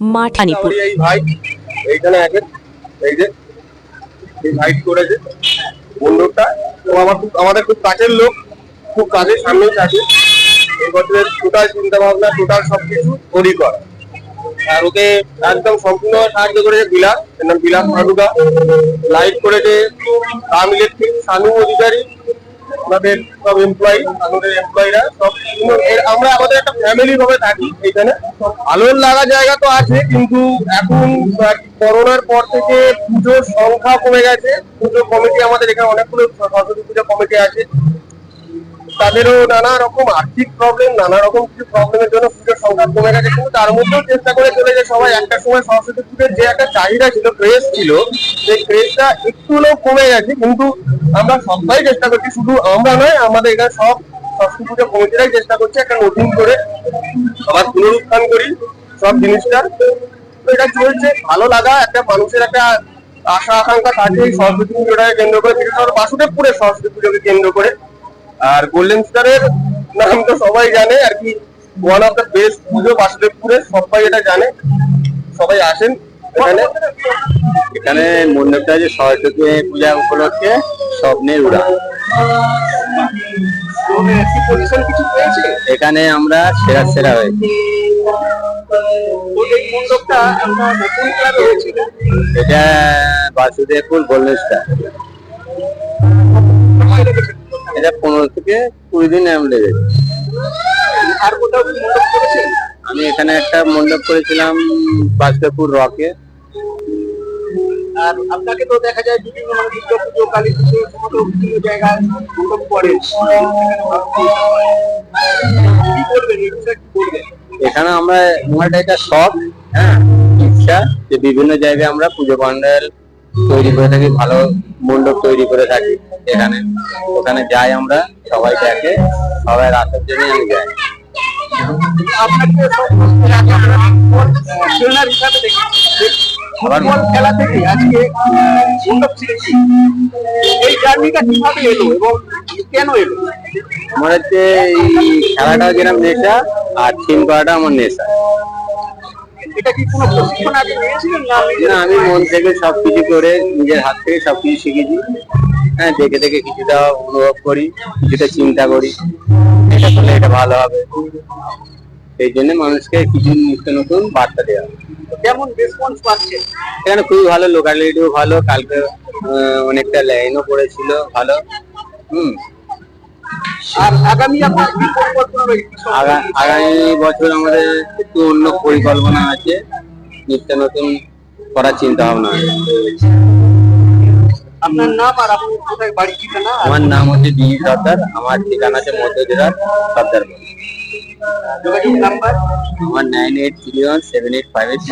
মাঠানিপুর এই ভাই এইখানে এই যে এই ভাইটি করেছে? মণ্ডপটা ও আমার খুব আমাদের খুব কাছের লোক খুব কাজের সামনেই থাকে। এই বছরের টোটাল চিন্তা ভাবনা টোটাল সবকিছু ওরই করা। আর ওকে একদম সম্পূর্ণ সাহায্য করেছে বিলাস এর নাম বিলাস ফাটুকা লাইট করেছে রাম ইলেকট্রিক সানু অধিকারী। আমাদের সব এমপ্লয়ি আমাদের এমপ্লয়িরা সব আমরা আমাদের একটা ফ্যামিলি ভাবে থাকি এখানে আলোর লাগা জায়গা তো আছে, কিন্তু এখন করোনার পর থেকে পুজোর সংখ্যা কমে গেছে। পুজো কমিটি আমাদের এখানে অনেকগুলো সরস্বতী পূজা কমিটি আছে। তাদেরও নানা রকম আর্থিক প্রবলেম নানা রকম কিছু প্রবলেমের জন্য পুজোর সংখ্যা কমে গেছে, কিন্তু তার মধ্যেও চেষ্টা করে চলেছে সবাই। একটা সময় সরস্বতী পুজোর যে একটা চাহিদা ছিল ক্রেজ ছিল, সেই ক্রেজটা একটু হলেও কমে গেছে, কিন্তু আমরা সবাই চেষ্টা করছি, শুধু আমরা নয়, আমাদের এখানে সব সরস্বতী পুজো কমিটিরাই চেষ্টা করছে একটা নতুন করে আবার পুনরুত্থান করি সব জিনিসটা। তো এটা চলছে, ভালো লাগা, একটা মানুষের একটা আশা, আকাঙ্ক্ষা থাকে এই সরস্বতী পুজোটাকে কেন্দ্র করে বাসুদেবপুরের সরস্বতী পুজোকে কেন্দ্র করে। আর গোল্ডেন স্টারের নাম তো সবাই জানে, আর কি ওয়ান অফ দ্য বেস্ট পুজো বাসুদেবপুরের, সবাই এটা জানে, সবাই আসেন এখানে। এখানে মণ্ডপটা যে সরস্বতী পূজা উপলক্ষে স্বপ্নের উড়া পজিশন কিছু পেয়েছে? এখানে আমরা সেরা সেরা হয়েছি। এটা বাসুদেবপুর গোল্ডেন স্টার। এটা পনেরো থেকে কুড়ি দিন এম লেগেছে। আর কোথাও আমি এখানে একটা মণ্ডপ করেছিলাম বাসুদেবপুর রকে আর আপনাকে তো দেখা যায় বিভিন্ন দুর্গা পুজো কালী পুজো সমস্ত বিভিন্ন জায়গায় মণ্ডপ করে। কি করবেন? বিষয়ে কি করবেন? এখানে আমরা আমার এটা শখ হ্যাঁ ইচ্ছা যে বিভিন্ন জায়গায় আমরা পুজো প্যান্ডেল তৈরি করে থাকি ভালো মণ্ডপ তৈরি করে থাকি এখানে। ওখানে যাই আমরা সবাই দেখে সবাই রাতের জন্য আমি যাই। আপনাকে ট্রেনার হিসাবে দেখি ফুটবল খেলা থেকে আজকে এই জার্নিটা কীভাবে এলো এবং কেন এলো? আমার হচ্ছে এই খেলাটা যেরকম নেশা আর থিম করাটা আমার নেশা। এটা কি কোনো প্রশিক্ষণ আগে নিয়েছিলেন না আমি মন থেকে সবকিছু করে নিজের হাত থেকে সবকিছু শিখেছি। হ্যাঁ দেখে দেখে কিছুটা অনুভব করি কিছুটা চিন্তা করি। এটা করলে এটা ভালো হবে। এই জন্য মানুষকে কিছু নিত্য নতুন বার্তা দেওয়া। কেমন রেসপন্স পাচ্ছেন এখানে খুবই ভালো লোকালিটিও ভালো। কালকে অনেকটা লাইনও পড়েছিল ভালো। হুম। আর আগামী বছর আমাদের একটু অন্য পরিকল্পনা আছে। নিত্য নতুন করার চিন্তা ভাবনা আপনার নাম আর আপনি কোথায় বাড়ি? ঠিকানা আমার নাম হচ্ছে দিদি সর্দার। আমার ঠিকানা আছে মধ্য জেলার সর্দার যোগাযোগ নাম্বার আমার nine eight three one seven eight five eight